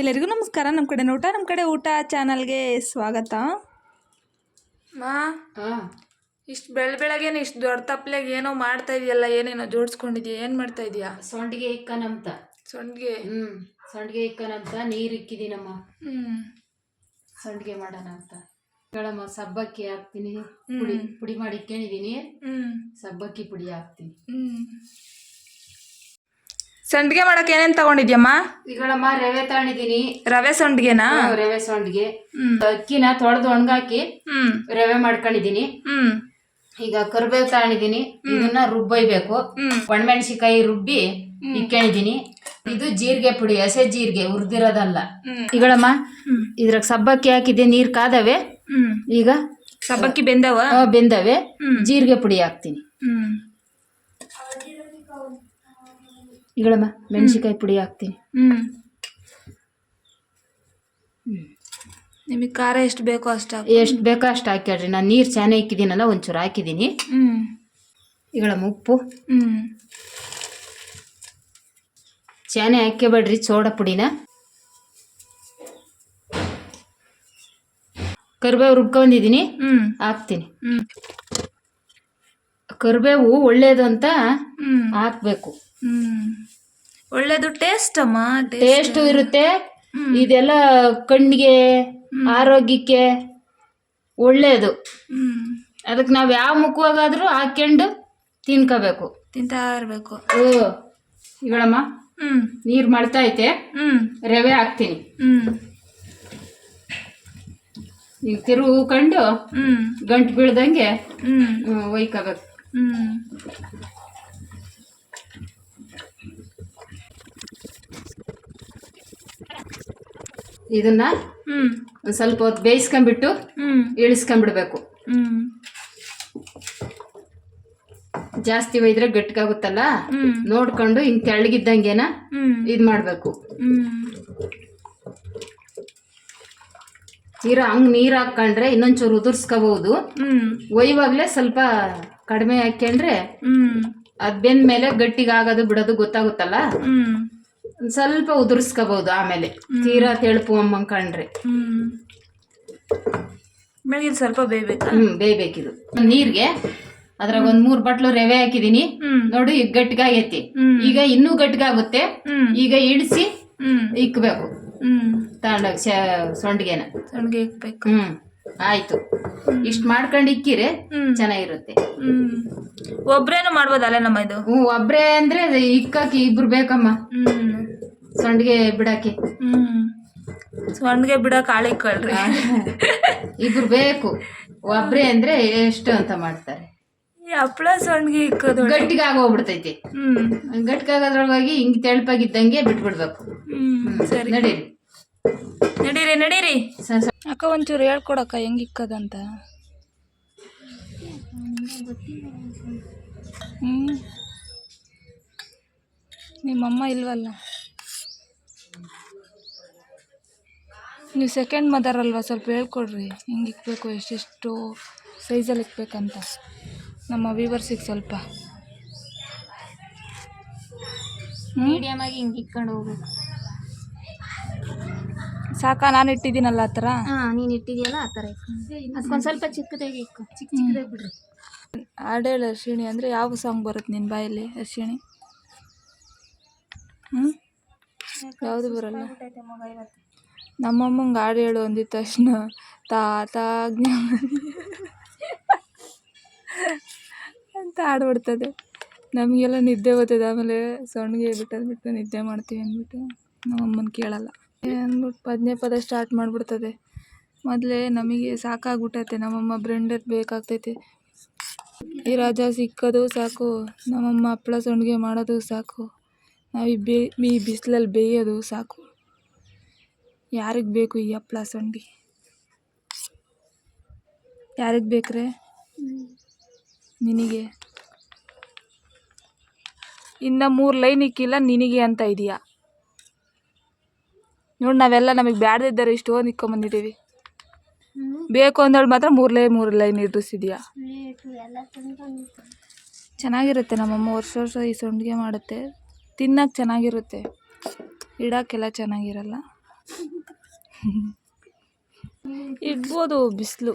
ಎಲ್ಲರಿಗೂ ನಮಸ್ಕಾರ. ನಮ್ಮ ಕಡೆ ಊಟ ನಮ್ಮ ಕಡೆ ಊಟ ಚಾನಲ್ಗೆ ಸ್ವಾಗತ. ಮಾ ಹಾಂ. ಇಷ್ಟು ಬೆಳ ಬೆಳಗ್ಗೆನೆ ಇಷ್ಟು ದೊಡ್ಡ ತಪ್ಪಲೆಗೆ ಏನೋ ಮಾಡ್ತಾ ಇದೆಯಲ್ಲ ಏನೇನೋ ಜೋಡಿಸ್ಕೊಂಡಿದ್ಯಾ ಏನು ಮಾಡ್ತಾ ಇದೀಯಾ? ಸೊಂಡಿಗೆ ಇಕ್ಕನಂತ. ಸೊಂಡಿಗೆ? ಹ್ಞೂ ಸೊಂಡಿಗೆ ಇಕ್ಕನಂತ ನೀರು ಇಕ್ಕಿದ್ದೀನಮ್ಮ ಹ್ಞೂ ಸೊಂಡಿಗೆ ಮಾಡೋಣ ಅಂತ. ಹೇಳಮ್ಮ ಸಬ್ಬಕ್ಕಿ ಹಾಕ್ತೀನಿ. ಪುಡಿ ಪುಡಿ ಮಾಡಿ ಇಕ್ಕೇನಿದ್ದೀನಿ ಹ್ಞೂ ಸಬ್ಬಕ್ಕಿ ಪುಡಿ ಹಾಕ್ತೀನಿ. ಹ್ಞೂ ಸಂಡಿಗೆ ಮಾಡಕ್ ಏನೇನ್ ತಗೊಂಡಿದ್ಯಮ್ಮ? ಈಗಳಮ್ಮ ರವೆ ತಗೊಂಡಿದೀನಿ ರವೆ ಸಂಡಿಗೆನಾ? ರವೆ ಸಂಡಿಗೆ. ಅಕ್ಕಿನ ತೊಳೆದು ಒಣಗಾಕಿ ರವೆ ಮಾಡ್ಕೊಂಡಿದೀನಿ ಈಗ ಕರಿಬೇವು ತಗೊಂಡಿದೀನಿ ಇದನ್ನ ರುಬ್ಬೊಯ್ಬೇಕು. ಒಣಮೆಣಸಿಕಾಯಿ ರುಬ್ಬಿ ಇಕ್ಕೊಂಡಿದೀನಿ ಇದು ಜೀರಿಗೆ ಪುಡಿ ಹಸೆ ಜೀರಿಗೆ ಹುರಿದಿರೋದಲ್ಲ. ಈಗಳಮ್ಮ. ಇದ್ರಾಗ ಸಬ್ಬಕ್ಕಿ ಹಾಕಿದೆ ನೀರ್ ಕಾದವೆ. ಈಗ ಸಬ್ಬಕ್ಕಿ ಬೆಂದವ? ಬೆಂದವೆ. ಜೀರಿಗೆ ಪುಡಿ ಹಾಕ್ತೀನಿ. ಹ್ಞೂ ಈಗಳಮ್ಮ ಮೆಣಸಿಕಾಯಿ ಪುಡಿ ಹಾಕ್ತೀನಿ. ಹ್ಞೂ ನಿಮಗೆ ಖಾರ ಎಷ್ಟು ಬೇಕೋ ಅಷ್ಟು ಹಾಕು. ಎಷ್ಟು ಬೇಕೋ ಅಷ್ಟು ಹಾಕ್ಯಾಡ್ರಿ ನಾನು ನೀರು ಚೆನ್ನಾಗಿ ಇಕ್ಕಿದ್ದೀನಲ್ಲ ಒಂಚೂರು ಹಾಕಿದ್ದೀನಿ. ಹ್ಞೂ ಇಗಳಮ್ಮ ಉಪ್ಪು. ಹ್ಞೂ ಚೆನ್ನಾಗಿ ಹಾಕ್ಯಬೇಡ್ರಿ ಸೋಡಾ ಪುಡಿನ. ಕರಿಬೇವು ರುಬ್ಕೊಂಡಿದ್ದೀನಿ ಹ್ಞೂ ಹಾಕ್ತೀನಿ. ಹ್ಞೂ ಕರಿಬೇವು ಒಳ್ಳೇದು ಅಂತ ಹ್ಞೂ ಹಾಕ್ಬೇಕು. ಹ್ಮ್. ಒಳ್ಳೇದು ಟೇಸ್ಟ್ ಅಮ್ಮ ಟೇಸ್ಟ್ ಇರುತ್ತೆ. ಇದೆಲ್ಲ ಕಣ್ಣಿಗೆ ಆರೋಗ್ಯಕ್ಕೆ ಒಳ್ಳೇದು. ಹ್ಮ್. ಅದಕ್ಕೆ ನಾವು ಯಾವ ಮುಖವಾಗಾದ್ರೂ ಹಾಕ್ಕೊಂಡು ತಿನ್ಕೋಬೇಕು. ತಿಂತಾ ಇರ್ಬೇಕು. ಓ ಈಗಳಮ್ಮ ಹ್ಮ್. ನೀರು ಮಾಡ್ತಾ ಐತೆ. ಹ್ಮ್. ರವೆ ಹಾಕ್ತೀನಿ. ಹ್ಮ್. ಈಗ ತಿರುವು ಕಂಡು ಹ್ಮ್. ಗಂಟು ಬೀಳ್ದಂಗೆ ಹ್ಮ್. ಹ್ಮ್, ಒಯ್ಕೋಬೇಕು. ಇದನ್ನ ಹ್ಮ್ ಒಂದು ಸ್ವಲ್ಪ ಹೊತ್ತು ಬೇಯಿಸ್ಕೊಂಡ್ಬಿಟ್ಟು ಹ್ಮ್. ಇಳಿಸ್ಕೊಂಡ್ಬಿಡ್ಬೇಕು. ಹ್ಮ್. ಜಾಸ್ತಿ ಒಯ್ದ್ರೆ ಗಟ್ಟಿಗಾಗುತ್ತಲ್ಲ ಹ್ಮ್. ನೋಡ್ಕೊಂಡು ಹಿಂಗ್ ತೆಳ್ಳಗಿದ್ದಂಗೆನ ಹ್ಮ್. ಇದು ಮಾಡಬೇಕು. ಹ್ಮ್. ನೀರ್ ಹಂಗೆ ನೀರು ಹಾಕ್ಕೊಂಡ್ರೆ ಇನ್ನೊಂಚೂರು ಉದುರ್ಸ್ಕೋಬಹುದು. ಹ್ಮ್. ಒಯ್ಯುವಾಗ್ಲೇ ಸ್ವಲ್ಪ ಕಡಿಮೆ ಹಾಕ್ಯಂಡ್ರೆ ಹ್ಮ್. ಅದು ಬೆಂದ ಮೇಲೆ ಗಟ್ಟಿಗೆ ಆಗೋದು ಬಿಡೋದು ಗೊತ್ತಾಗುತ್ತಲ್ಲ? ಹ್ಮ್. ಒಂದ್ ಸ್ವಲ್ಪ ಉದುರ್ಸ್ಕೋಬಹುದು ಆಮೇಲೆ. ತೀರಾ ತೆಳುಪು ಅಮ್ಮಂಕಂಡ್ರೆ ಹ್ಮ್. ಬೆಳಗ್ಗೆ ಸ್ವಲ್ಪ ಬೇಯ್ಬೇಕು? ಹ್ಮ್ ಬೇಯ್ಬೇಕಿದು. ನೀರ್ಗೆ ಅದ್ರಾಗ ಒಂದ್ ಮೂರ್ ಬಟ್ಲು ರವೆ ಹಾಕಿದೀನಿ. ಹ್ಮ್. ನೋಡಿ ಈಗ ಗಟ್ಟಿಗಾಗೈತಿ. ಹ್ಮ್. ಈಗ ಇನ್ನೂ ಗಟ್ಟಿಗಾಗುತ್ತೆ. ಹ್ಮ್. ಈಗ ಇಡಿಸಿ ಹ್ಮ್. ಇಕ್ಬೇಕು. ಹ್ಮ್. ತಗೊಂಡೋಗಿ ಸೊಂಡಿಗೆನ. ಸೊಂಡಿಗೆ ಇಕ್ಬೇಕು. ಹ್ಮ್. ಆಯ್ತು. ಇಷ್ಟ್ ಮಾಡ್ಕೊಂಡು ಇಕ್ಕಿರೆ ಚೆನ್ನಾಗಿರುತ್ತೆ. ಒಬ್ರೇನು ಮಾಡ್ಬೋದಲ್ಲ ನಮ್ಮ ಇದು ಹ್ಞೂ ಒಬ್ರೆ ಅಂದ್ರೆ ಇಕ್ಕಾಕಿ ಇಬ್ರು ಬೇಕಮ್ಮ. ಹ್ಮ್. ಬಿಡಕ್ಕೆ. ಸಂಡ್ಗೆ ಹ್ಮ್ ಬಿಡಕ್ ಆಳಿ ಕಳ್ರಿ ಇಬ್ರು ಬೇಕು. ಒಬ್ರೆ ಅಂದ್ರೆ ಎಷ್ಟು ಅಂತ ಮಾಡ್ತಾರೆ. ಈ ಹಪ್ಳ ಸಣ್ಣಗೆ ಇಕ್ಕೋದು ಗಟ್ಟಿಗೆ ಆಗೋಗ್ಬಿಡ್ತೈತಿ ಹ್ಮ್. ಗಟ್ಟಿಗಾಗೋದ್ರೊಳಗಾಗಿ ಹಿಂಗ್ ತೆಳ್ಪಾಗಿದ್ದಂಗೆ ಬಿಟ್ಬಿಡ್ಬೇಕು. ಹ್ಮ್ ಸರಿ. ನಡೀರಿ. ನಡೀರಿ ನಡೀರಿ. ಅಕ್ಕ ಒಂಚೂರು ಹೇಳ್ಕೊಡಕ್ಕ ಹೆಂಗೆ ಇಕ್ಕದಂತ ಹ್ಮ್. ನಿಮ್ಮಮ್ಮ ಇಲ್ವಲ್ಲ? ನೀವು ಸೆಕೆಂಡ್ ಮದರ್ ಅಲ್ವಾ? ಸ್ವಲ್ಪ ಹೇಳ್ಕೊಡ್ರಿ ಹೆಂಗೆ ಇಕ್ಬೇಕು ಎಷ್ಟೆಷ್ಟು ಸೈಜಲ್ಲಿ ಇಕ್ಬೇಕಂತ. ನಮ್ಮ ವೀವರ್ಸಿಗೆ ಸ್ವಲ್ಪ. ಮೀಡಿಯಮ್ ಆಗಿ ಹಿಂಗೆ ಇಕ್ಕೊಂಡು ಹೋಗ್ಬೇಕು. ಸಾಕಾ? ನಾನು ಇಟ್ಟಿದ್ದೀನಲ್ಲ ಆ ಥರ? ಹಾ ನೀನು ಇಟ್ಟಿದ್ಯಲ್ಲ ಆ ಥರ ಅದಕ್ಕೊಂದು ಸ್ವಲ್ಪ ಚಿಕ್ಕದಾಗಿ ಚಿಕ್ಕ ಚಿಕ್ಕದಾಗಿ ಬಿಡ್ರಿ ಹೇಳು ಅರ್ಶಿಣಿ ಅಂದರೆ ಯಾವ ಸಾಂಗ್ ಬರುತ್ತೆ ನಿನ್ನ ಬಾಯಲ್ಲಿ ಅರ್ಶಿಣಿ ಹ್ಞೂ ಯಾವುದು ಬರಲ್ಲ. ನಮ್ಮಮ್ಮಂಗೆ ಹಾಡು ಹೇಳು ಅಂದಿದ ತಕ್ಷಣ. ತಾತ ಜ್ಞಾನ ಅಂತ ಹಾಡ್ಬಿಡ್ತದೆ ನಮಗೆಲ್ಲ ನಿದ್ದೆ ಬರ್ತದೆ ಆಮೇಲೆ ಸಣ್ಣಗೆ ಬಿಟ್ಟದ್ಬಿಟ್ಟು ನಿದ್ದೆ ಮಾಡ್ತೀವಿ ಅಂದ್ಬಿಟ್ಟು ನಮ್ಮಮ್ಮನ ಕೇಳಲ್ಲ. ಅಂದ್ಬಿಟ್ಟು ಪದ ಸ್ಟಾರ್ಟ್ ಮಾಡಿಬಿಡ್ತದೆ. ಮೊದಲೇ ನಮಗೆ ಸಾಕಾಗ್ಬಿಟ್ಟೈತೆ. ನಮ್ಮಮ್ಮ ಬ್ರೆಂಡದ್ ಬೇಕಾಗ್ತೈತೆ. ಈ ರಾಜ ಸಿಕ್ಕೋದು ಸಾಕು. ನಮ್ಮಮ್ಮ ಹಪ್ಳ ಸಂಡಿಗೆ ಮಾಡೋದು ಸಾಕು. ನಾವು ಈ ಬೇ, ಈ ಬಿಸಿಲಲ್ಲಿ ಬೇಯೋದು ಸಾಕು. ಯಾರಿಗೆ ಬೇಕು ಈ ಹಪ್ಳ ಸಂಡಿಗೆ ಯಾರಿಗೆ ಬೇಕ್ರೆ? ನಿನಗೆ. ಇನ್ನು ಮೂರು ಲೈನ್ ಇಕ್ಕಿಲ್ಲ, ನಿನಗೆ ಅಂತ ಇದೆಯಾ ನೋಡಿ ನಾವೆಲ್ಲ ನಮಗೆ ಬ್ಯಾಡ್ದಿದ್ದಾರೆ ಇಷ್ಟೊಂದು ಇಕ್ಕೊಂಬಂದಿದ್ದೀವಿ ಬೇಕು ಅಂದೇಳಿ ಮಾತ್ರ ಮೂರು ಲೈನ್ ಮೂರು ಲೈನ್ ಇರಿಸಿದ್ಯಾ ಚೆನ್ನಾಗಿರುತ್ತೆ ನಮ್ಮಮ್ಮ ವರ್ಷ ವರ್ಷ ಈ ಸಂಡಿಗೆ ಮಾಡುತ್ತೆ. ತಿನ್ನಕ್ಕೆ ಚೆನ್ನಾಗಿರುತ್ತೆ. ಇಡೋಕ್ಕೆಲ್ಲ ಚೆನ್ನಾಗಿರಲ್ಲ. ಇಡ್ಬೋದು ಬಿಸಿಲು.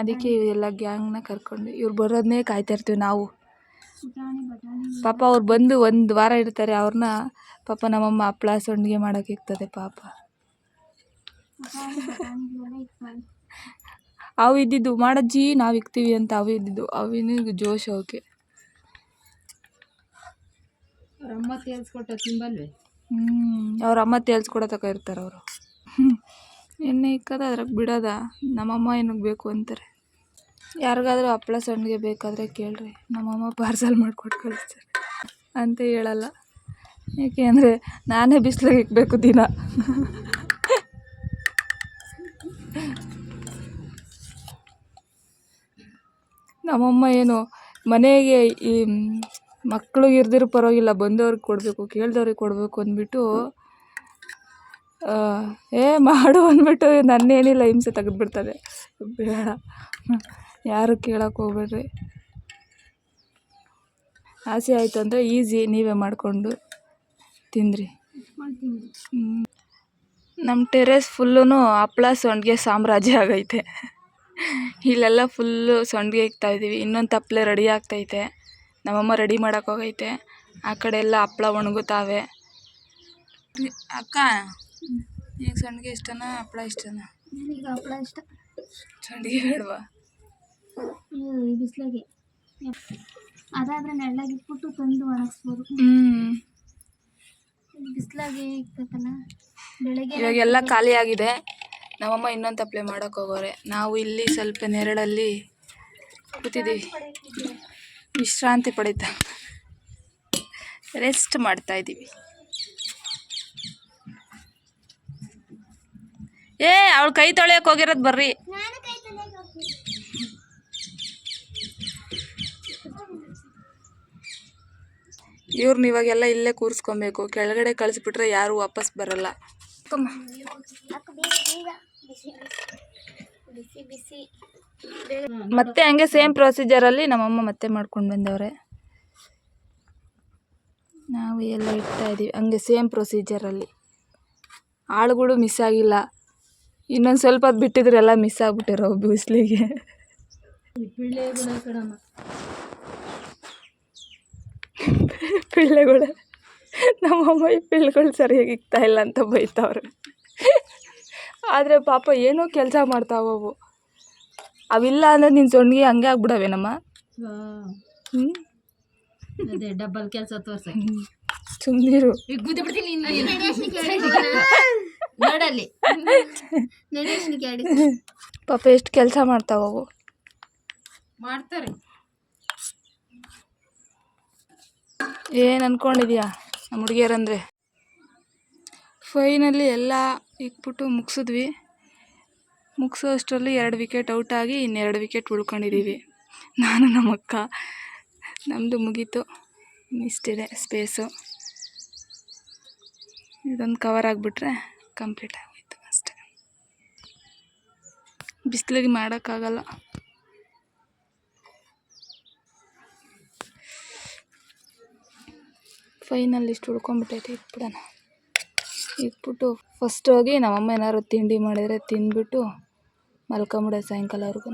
ಅದಕ್ಕೆ ಎಲ್ಲ ಗ್ಯಾಂಗ್ನ ಕರ್ಕೊಂಡು ಇವ್ರು ಬರೋದನ್ನೇ ಕಾಯ್ತಾ ಇರ್ತೀವಿ ನಾವು. ಪಾಪ ಅವ್ರು ಬಂದು ಒಂದು ವಾರ ಇರ್ತಾರೆ ಅವ್ರನ್ನ ಪಾಪ ನಮ್ಮಮ್ಮ ಹಪ್ಪಳ ಸಂಡಿಗೆ ಮಾಡೋಕೆ ಇರ್ತದೆ ಪಾಪ. ಅವು ಇದ್ದಿದ್ದು ಮಾಡಜ್ಜಿ ನಾವು ಇಕ್ತೀವಿ ಅಂತ ಅವು ಇದ್ದಿದ್ದು. ಅವಿನ ಜೋಶ್ ಅವಕ್ಕೆ ಅಮ್ಮ ತೇಲ್ಸ್ಕೊಟ್ಟ ತಿಂಬಲ್ವೇ? ಹ್ಞೂ ಅವ್ರ ಅಮ್ಮ ತೇಲ್ಸ್ಕೊಡೋ ತಕ ಇರ್ತಾರೆ ಅವರು. ಎಣ್ಣೆ ಇಕ್ಕದ ಅದ್ರಾಗ ಬಿಡೋದ. ನಮ್ಮಮ್ಮ ಏನಕ್ಕೆ ಬೇಕು ಅಂತಾರೆ. ಯಾರಿಗಾದ್ರೂ ಹಪ್ಳ ಸಂಡಿಗೆ ಬೇಕಾದರೆ ಕೇಳ್ರಿ. ನಮ್ಮಮ್ಮ ಪಾರ್ಸಲ್ ಮಾಡ್ಕೊಟ್ಟು ಕಳಿಸ್ತಾರೆ ಅಂತ ಹೇಳಲ್ಲ. ಯಾಕೆ ಅಂದರೆ ನಾನೇ ಬಿಸ್ಲಿಗೆ ಇಕ್ಬೇಕು ದಿನ. ನಮ್ಮಮ್ಮ ಏನು ಮನೆಗೆ ಈ ಮಕ್ಳಿಗೆ ಇರ್ದಿರೋ ಪರವಾಗಿಲ್ಲ, ಬಂದವ್ರಿಗೆ ಕೊಡಬೇಕು, ಕೇಳ್ದವ್ರಿಗೆ ಕೊಡಬೇಕು ಅಂದ್ಬಿಟ್ಟು ಏ, ಮಾಡು ಅಂದ್ಬಿಟ್ಟು ನನ್ನೇನಿಲ್ಲ ಹಿಂಸೆ ತೆಗೆದ್ಬಿಡ್ತದೆ. ಬೇಡ. ಯಾರು ಕೇಳಕ್ಕೆ ಹೋಗ್ಬೇಡ್ರಿ. ಆಸೆ ಆಯಿತು ಅಂದರೆ ಈಸಿ, ನೀವೇ ಮಾಡಿಕೊಂಡು ತಿಂದ್ರಿ. ನಮ್ಮ ಟೆರೇಸ್ ಫುಲ್ಲೂ ಹಪ್ಪಳ ಸಂಡಿಗೆ ಸಾಮ್ರಾಜ್ಯ ಆಗೈತೆ. ಇಲ್ಲೆಲ್ಲ ಫುಲ್ಲು ಸಂಡಿಗೆ ಇಕ್ತಾ ಇದ್ದೀವಿ. ಇನ್ನೊಂದು ತಪ್ಪಲೆ ರೆಡಿ ಆಗ್ತೈತೆ. ನಮ್ಮಮ್ಮ ರೆಡಿ ಮಾಡೋಕ್ಕೋಗೈತೆ ಆ ಕಡೆ ಎಲ್ಲ ಹಪ್ಳ ಒಣಗುತ್ತಾವೆ ಅಕ್ಕ ಈಗ ಸಂಡಿಗೆ ಇಷ್ಟನಾ ಹಪ್ಳ ಇಷ್ಟನಾ? ನನಗೆ ಹಪ್ಪಳ ಇಷ್ಟ? ಸಂಡಿಗೆ ಬೇಡವಾ? ಅಯ್ಯೋ, ಈ ಬಿಸಿಲಿಗೆ. ಅದಾದ್ರೆ ನೆಳ್ಳಾಗಿಟ್ಬಿಟ್ಟು ತಂದು ಒಣಗಿಸ್ಬೋದು. ಹ್ಞೂ ಬಿಸಿಲಾಗಿ ಇಕ್ಬೇಕಲ್ಲ ಬೆಳಗ್ಗೆ ಇವಾಗೆಲ್ಲ ಖಾಲಿ ಆಗಿದೆ. ನಮ್ಮಮ್ಮ ಇನ್ನೊಂದು ತಪ್ಪಲೆ ಮಾಡೋಕೆ ಹೋಗೋರೆ. ನಾವು ಇಲ್ಲಿ ಸ್ವಲ್ಪ ನೆರಳಲ್ಲಿ ಕೂತಿದ್ದೀವಿ ವಿಶ್ರಾಂತಿ ಪಡಿತಾ. ರೆಸ್ಟ್ ಮಾಡ್ತಾ ಇದ್ದೀವಿ. ಏ ಅವಳು ಕೈ ತೊಳೆಯಕ್ಕೆ ಹೋಗಿರೋದು ಬರ್ರಿ. ಇವ್ರನ್ನ ಇವಾಗೆಲ್ಲ ಇಲ್ಲೇ ಕೂರಿಸ್ಕೊಬೇಕು. ಕೆಳಗಡೆ ಕಳಿಸ್ಬಿಟ್ರೆ ಯಾರು ವಾಪಸ್ ಬರಲ್ಲ. ಮತ್ತೆ ಹಂಗೆ ಸೇಮ್ ಪ್ರೊಸೀಜರಲ್ಲಿ ನಮ್ಮಮ್ಮ ಮತ್ತೆ ಮಾಡ್ಕೊಂಡು ಬಂದವ್ರೆ. ನಾವು ಎಲ್ಲ ಇಡ್ತಾ ಇದ್ದೀವಿ ಹಂಗೆ ಸೇಮ್ ಪ್ರೊಸೀಜರಲ್ಲಿ ಆಳುಗಳು ಮಿಸ್ ಆಗಿಲ್ಲ. ಇನ್ನೊಂದು ಸ್ವಲ್ಪ ಹೊತ್ತು ಬಿಟ್ಟಿದ್ರೆ ಎಲ್ಲ ಮಿಸ್ ಆಗ್ಬಿಟ್ಟಿರೋ ಬಿಸಿಲಿಗೆ. ಪಿಳ್ಳೆಗಳ ನಮ್ಮಮ್ಮ ಈ ಪಿಳ್ಳೆಗಳು ಸರಿಯಾಗಿ ಇಕ್ತಾ ಇಲ್ಲ ಅಂತ ಬೈತಾವ್ರೆ. ಆದರೆ ಪಾಪ ಏನೋ ಕೆಲಸ ಮಾಡ್ತಾವವು ಅವಿಲ್ಲ ಅಂದ್ರೆ ನಿನ್ನ ಸೊಂಡಿಗೆ ಹಂಗೆ ಆಗ್ಬಿಡವೇನಮ್ಮ? ಹ್ಞೂ ಅದೇ ಡಬ್ಬಲ್ ಕೆಲಸ ತೋರ್ಸ ಸುಮ್ಮನಿರು ನೋಡಲ್ಲಿ. ಪಾಪ ಎಷ್ಟು ಕೆಲಸ ಮಾಡ್ತಾವವು ಮಾಡ್ತಾರೆ. ಏನು ಅನ್ಕೊಂಡಿದ್ಯಾ ನಮ್ಮ ಹುಡುಗಿಯರಂದರೆ. ಫೈನಲ್ಲಿ ಎಲ್ಲ ಇಕ್ಬಿಟ್ಟು ಮುಗಿಸಿದ್ವಿ. ಮುಗಿಸೋ ಅಷ್ಟರಲ್ಲಿ ಎರಡು ವಿಕೆಟ್ ಔಟ್ ಆಗಿ ಇನ್ನೆರಡು ವಿಕೆಟ್ ಉಳ್ಕೊಂಡಿದ್ದೀವಿ ನಾನು ನಮ್ಮ ಅಕ್ಕ. ನಮ್ಮದು ಮುಗೀತು. ಇಷ್ಟಿದೆ ಸ್ಪೇಸು ಇದೊಂದು ಕವರ್ ಆಗಿಬಿಟ್ರೆ ಕಂಪ್ಲೀಟ್ ಆಗೋಯ್ತು ಅಷ್ಟೇ. ಬಿಸಿಲಿಗೆ ಮಾಡೋಕ್ಕಾಗಲ್ಲ. ಫೈನಲ್ ಇಷ್ಟು ಉಳ್ಕೊಂಬಿಟ್ಟೈತೆ ಇಟ್ಬಿಡೋಣ ಇಟ್ಬಿಟ್ಟು ಫಸ್ಟ್ ಹೋಗಿ ನಮ್ಮಮ್ಮ ಏನಾದ್ರು ತಿಂಡಿ ಮಾಡಿದರೆ ತಿಂದ್ಬಿಟ್ಟು ಮಲ್ಕೊಂಬಿಡೋ ಸಾಯಂಕಾಲವರೆಗೂ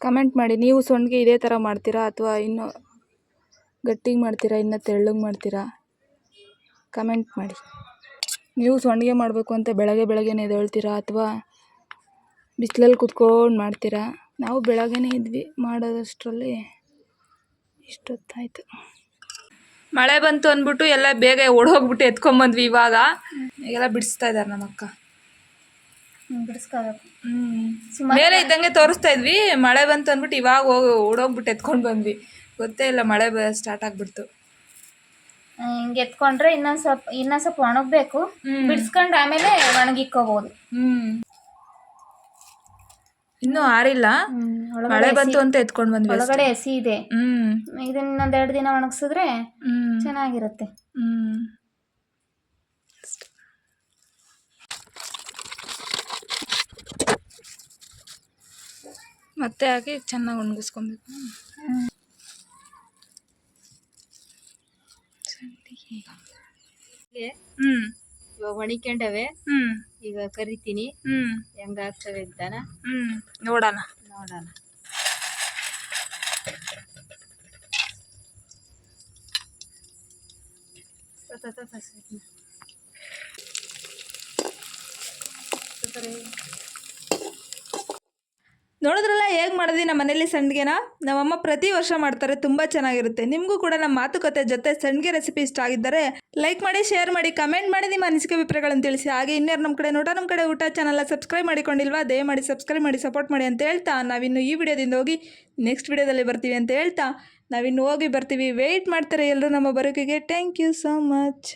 ಕಮೆಂಟ್ ಮಾಡಿ, ನೀವು ಸೊಂಡಿಗೆ ಇದೇ ಥರ ಮಾಡ್ತೀರಾ ಅಥವಾ ಇನ್ನೂ ಗಟ್ಟಿಗೆ ಮಾಡ್ತೀರಾ, ಇನ್ನೂ ತೆಳ್ಳಗೆ ಮಾಡ್ತೀರಾ? ಕಮೆಂಟ್ ಮಾಡಿ. ನೀವು ಸಂಡಿಗೆ ಮಾಡಬೇಕು ಅಂತ ಬೆಳಗ್ಗೆ ಬೆಳಗ್ಗೆನೇ ಎದ್ದೇಳ್ತೀರಾ ಅಥವಾ ಬಿಸ್ಲಲ್ಲಿ ಕುತ್ಕೊಂಡು ಮಾಡ್ತೀರಾ? ನಾವು ಬೆಳಗ್ಗೆನೇ ಇದ್ವಿ ಮಾಡೋದಷ್ಟರಲ್ಲಿ ಇಷ್ಟೊತ್ತಾಯಿತು. ಮಳೆ ಬಂತು ಅಂದ್ಬಿಟ್ಟು ಎಲ್ಲ ಬೇಗ ಓಡೋಗ್ಬಿಟ್ಟು ಎತ್ಕೊಂಬಂದ್ವಿ ಇವಾಗ. ಈಗೆಲ್ಲ ಬಿಡಿಸ್ತಾ ಇದ್ದಾರೆ ನಮ್ಮ ಅಕ್ಕ. ಬಿಡಿಸ್ಕೋಬೇಕು. ಹ್ಮ್. ಮೇಲೆ ಇದ್ದಂಗೆ ತೋರಿಸ್ತಾ ಇದ್ವಿ ಮಳೆ ಬಂತು ಅಂದ್ಬಿಟ್ಟು ಇವಾಗ ಹೋಗಿ ಓಡೋಗ್ಬಿಟ್ಟು ಎತ್ಕೊಂಡು ಬಂದ್ವಿ. ಗೊತ್ತೇ ಇಲ್ಲ ಮಳೆ ಸ್ಟಾರ್ಟ್ ಆಗ್ಬಿಡ್ತು. ಹಿಂಗೆ ಎತ್ಕೊಂಡ್ರೆ ಇನ್ನೊಂದ್ ಸ್ವಲ್ಪ ಇನ್ನೊಂದ್ ಸ್ವಲ್ಪ ಒಣಗ್ಬೇಕು. ಬಿಡ್ಸ್ಕೊಂಡ್ ಆಮೇಲೆ ಒಣಗಿಕ್ಕೋಬಹುದು ಹ್ಮ್. ಇನ್ನೂ ಆರಿಲ್ಲ. ಮಳೆ ಬಂತು ಅಂತ ಎತ್ಕೊಂಡು ಬಂದ್ವಿ. ಒಳಗಡೆ ಹಸಿ ಇದೆ. ಹ್ಮ್. ಇದನ್ನ ಇನ್ನೊಂದ್ ಎರಡು ದಿನ ಒಣಗಿಸಿದ್ರೆ ಹ್ಮ್. ಚೆನ್ನಾಗಿರುತ್ತೆ. ಹ್ಮ್. ಮತ್ತೆ ಹಾಕಿ ಚೆನ್ನಾಗಿ ಒಣಗಿಸ್ಕೊಬೇಕು. ಹ್ಮ್. ಒಣಿಕೊಂಡವೆ ಹ್ಮ್. ಈಗ ಕರಿತೀನಿ. ಹ್ಮ್. ಹೆಂಗಾಗ್ತವೆ ಅಂತಾನ ಹ್ಮ್. ನೋಡೋಣ. ನೋಡೋಣ. ನೋಡಿದ್ರಲ್ಲ ಹೇಗೆ ಮಾಡಿದ್ವಿ ನಮ್ಮ ಮನೇಲಿ ಸಂಡಿಗೆನ? ನಮ್ಮಮ್ಮ ಪ್ರತಿ ವರ್ಷ ಮಾಡ್ತಾರೆ ತುಂಬ ಚೆನ್ನಾಗಿರುತ್ತೆ. ನಿಮಗೂ ಕೂಡ ನಮ್ಮ ಮಾತುಕತೆ ಜೊತೆ ಸಂಡಿಗೆ ರೆಸಿಪಿ ಇಷ್ಟ ಆಗಿದ್ದರೆ ಲೈಕ್ ಮಾಡಿ ಶೇರ್ ಮಾಡಿ ಕಮೆಂಟ್ ಮಾಡಿ ನಿಮ್ಮ ಅನಿಸಿಕೆ ಅಭಿಪ್ರಾಯಗಳನ್ನು ತಿಳಿಸಿ. ಹಾಗೆ ಇನ್ಯಾರು ನಮ್ಮ ಕಡೆ ನೋಟ ನಮ್ಮ ಕಡೆ ಊಟ ಚಾನಲ್ನ ಸಬ್ಸ್ಕ್ರೈಬ್ ಮಾಡಿಕೊಂಡಿಲ್ವಾ, ದಯಮಾಡಿ ಸಬ್ಸ್ಕ್ರೈಬ್ ಮಾಡಿ ಸಪೋರ್ಟ್ ಮಾಡಿ ಅಂತ ಹೇಳ್ತಾ ನಾವಿನ್ನು ಈ ವಿಡಿಯೋದಿಂದ ಹೋಗಿ ನೆಕ್ಸ್ಟ್ ವಿಡಿಯೋದಲ್ಲಿ ಬರ್ತೀವಿ ಅಂತ ಹೇಳ್ತಾ ನಾವಿನ್ನು ಹೋಗಿ ಬರ್ತೀವಿ. ವೆಯ್ಟ್ ಮಾಡ್ತಾರೆ ಎಲ್ಲರೂ ನಮ್ಮ ಬರೋಕೆಗೆ ಥ್ಯಾಂಕ್ ಯು ಸೋ ಮಚ್